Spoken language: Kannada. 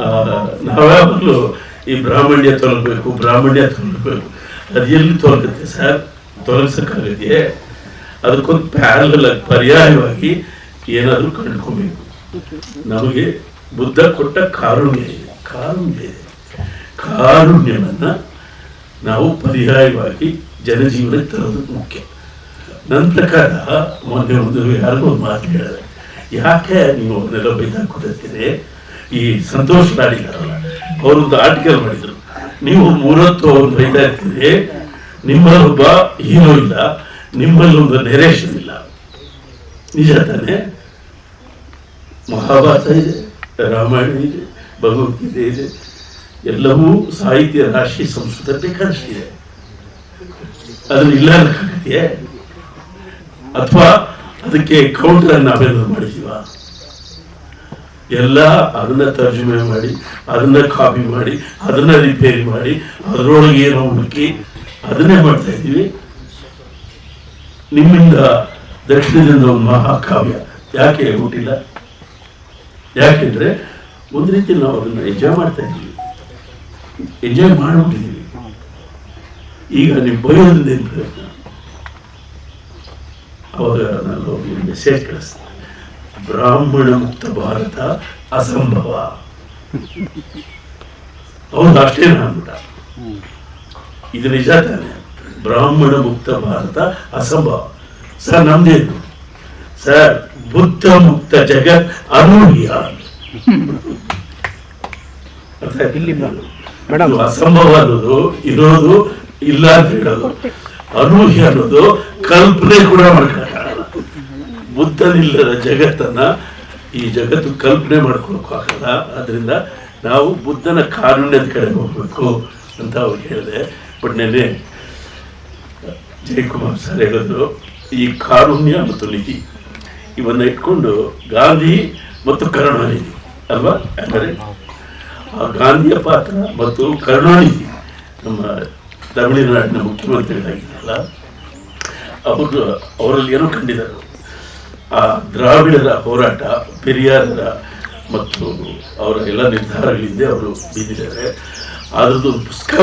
ನಾವ್ಯಾವಾಗಲೂ ಈ ಬ್ರಾಹ್ಮಣ್ಯ ತೊಲಗಬೇಕು ಬ್ರಾಹ್ಮಣ್ಯ ತೊಲಗಬೇಕು ಅದು ಎಲ್ಲಿ ತೊಲಗುತ್ತೆ ಸರ್ ತೊಲಗಿಸಕ್ಕಾಗತ್ತೆ ಅದಕ್ಕೊಂದು ಪ್ಯಾರಲ್ ಆಗಿ ಪರ್ಯಾಯವಾಗಿ ಏನಾದರೂ ಕಂಡುಕೊಬೇಕು. ನಮಗೆ ಬುದ್ಧ ಕೊಟ್ಟ ಕಾರುಣ್ಯ ಇದೆ. ಕಾರುಣ್ಯ ಇದೆ. ಕಾರುಣ್ಯವನ್ನು ನಾವು ಪರ್ಯಾಯವಾಗಿ ಜನಜೀವನಕ್ಕೆ ತರೋದು ಮುಖ್ಯ. ನನ್ನ ಪ್ರಕಾರ, ಮೊನ್ನೆ ಒಂದು ಯಾರಿಗೂ ಒಂದು ಮಾತು ಹೇಳಿದೆ. ಯಾಕೆ ನೀವು ಅವನ್ನೆಲ್ಲ ಬೈದಾಕೋತಿರ್ತೀರಿ ಈ ಸಂತೋಷ್ ನಾಡಿಗಾರಲ್ಲ ಅವರೊಂದು ಆರ್ಟಿಕಲ್ ಮಾಡಿದ್ರು. ನೀವು ಮೂರತ್ತು ಅವ್ರನ್ನ ಬೈತಾ ಇರ್ತೀರಿ ನಿಮ್ಮಲ್ಲೊಬ್ಬ ಹೀರೋ ಇಲ್ಲ, ನಿಮ್ಮಲ್ಲಿ ಒಂದು ನೆರೇಷನ್ ಇಲ್ಲ. ನಿಜ ತಾನೆ? ಮಹಾಭಾರತ ಇದೆ, ರಾಮಾಯಣ ಇದೆ, ಭಗವದ್ಗೀತೆ ಇದೆ, ಎಲ್ಲವೂ ಸಾಹಿತ್ಯ ರಾಶಿ ಸಂಸ್ಕೃತ ಬೇಕಾದಷ್ಟಿದೆ ಅದನ್ನ ಇಲ್ಲ ಅಥವಾ ಅದಕ್ಕೆ ಕೌಂಟರ್ ನಾವೆಲ್ಲ ಮಾಡಿದೀವ ಎಲ್ಲ ಅದನ್ನ ತರ್ಜುಮೆ ಮಾಡಿ, ಅದನ್ನ ಕಾಪಿ ಮಾಡಿ, ಅದನ್ನ ರಿಪೇರಿ ಮಾಡಿ, ಅದರೊಳಗೆ ಏನೋ ಹುಡುಕಿ ಅದನ್ನೇ ಮಾಡ್ತಾ ಇದ್ದೀವಿ. ನಿಮ್ಮಿಂದ ದಕ್ಷಿಣದಿಂದ ಒಂದು ಮಹಾಕಾವ್ಯ. ಯಾಕೆ ಹುಟ್ಟಿಲ್ಲ? ಯಾಕೆಂದ್ರೆ ಒಂದು ರೀತಿ ನಾವು ಅದನ್ನ ಎಂಜಾಯ್ ಮಾಡ್ತಾ ಇದ್ದೀವಿ. ಎಂಜಾಯ್ ಮಾಡಿಬಿಟ್ಟಿದ್ದೀವಿ. ಈಗ ನೀವು ಬಯೋದ್ರಿಂದ ಪ್ರಯತ್ನ ಅವಾಗ ನಾನು ಮೆಸೇಜ್ ಕಳಿಸ್ತೀನಿ. ಬ್ರಾಹ್ಮಣ ಮುಕ್ತ ಭಾರತ ಅಸಂಭವ. ಅವನು ಅಷ್ಟೇ ಅಂದ್ಬಿಟ್ಟ ಇದು ನಿಜ ತಾನೆ. ಬ್ರಾಹ್ಮಣ ಮುಕ್ತ ಭಾರತ ಅಸಂಭವ. ಸರ್ ನಮ್ದೇನು ಸರ್ ಬುದ್ಧ ಮುಕ್ತ ಜಗತ್ ಅನೂಹ್ಯ ಅಸಂಭವ ಅನ್ನೋದು ಇರೋದು ಇಲ್ಲ ಅಂತ ಹೇಳೋದು ಅನೂಹ್ಯ ಅನ್ನೋದು ಕಲ್ಪನೆ ಕೂಡ ಮಾಡ್ಕೊಳಕ್ಕಾಗಲ್ಲ ಬುದ್ಧನಿಲ್ಲದ ಜಗತ್ತನ್ನ ಈ ಜಗತ್ತು ಕಲ್ಪನೆ ಮಾಡ್ಕೊಳಕ್ಕಾಗಲ್ಲ ಅದರಿಂದ ನಾವು ಬುದ್ಧನ ಕಾರುಣ್ಯದ ಕಡೆ ಹೋಗ್ಬೇಕು ಅಂತ ಅವ್ರು ಹೇಳಿದೆ. ಬಟ್ ನೆನ್ನೆ ಜಯಕುಮಾರ್ ಸರ್ ಹೇಳಿದ್ರು, ಈ ಕಾರುಣ್ಯ ಮತ್ತು ನಿಧಿ ಇವನ್ನ ಇಟ್ಕೊಂಡು ಗಾಂಧಿ ಮತ್ತು ಕರುಣಾನಿಧಿ ಅಲ್ವಾ? ಅಂದರೆ ಆ ಗಾಂಧಿಯ ಪಾತ್ರ ಮತ್ತು ಕರುಣಾನಿಧಿ ನಮ್ಮ ತಮಿಳುನಾಡಿನ ಮುಖ್ಯಮಂತ್ರಿಗಳಾಗಿದ್ದಲ್ಲ ಅವರು ಅವರಲ್ಲಿ ಏನೋ ಕಂಡಿದ್ದಾರೆ. ಆ ದ್ರಾವಿಡರ ಹೋರಾಟ ಪೆರಿಯಾರರ ಮತ್ತು ಅವರ ಎಲ್ಲ ನಿರ್ಧಾರಗಳಿಂದ ಅವರು ಬಿದ್ದಿದ್ದಾರೆ ಅದರದ್ದು ಪುಸ್ತಕ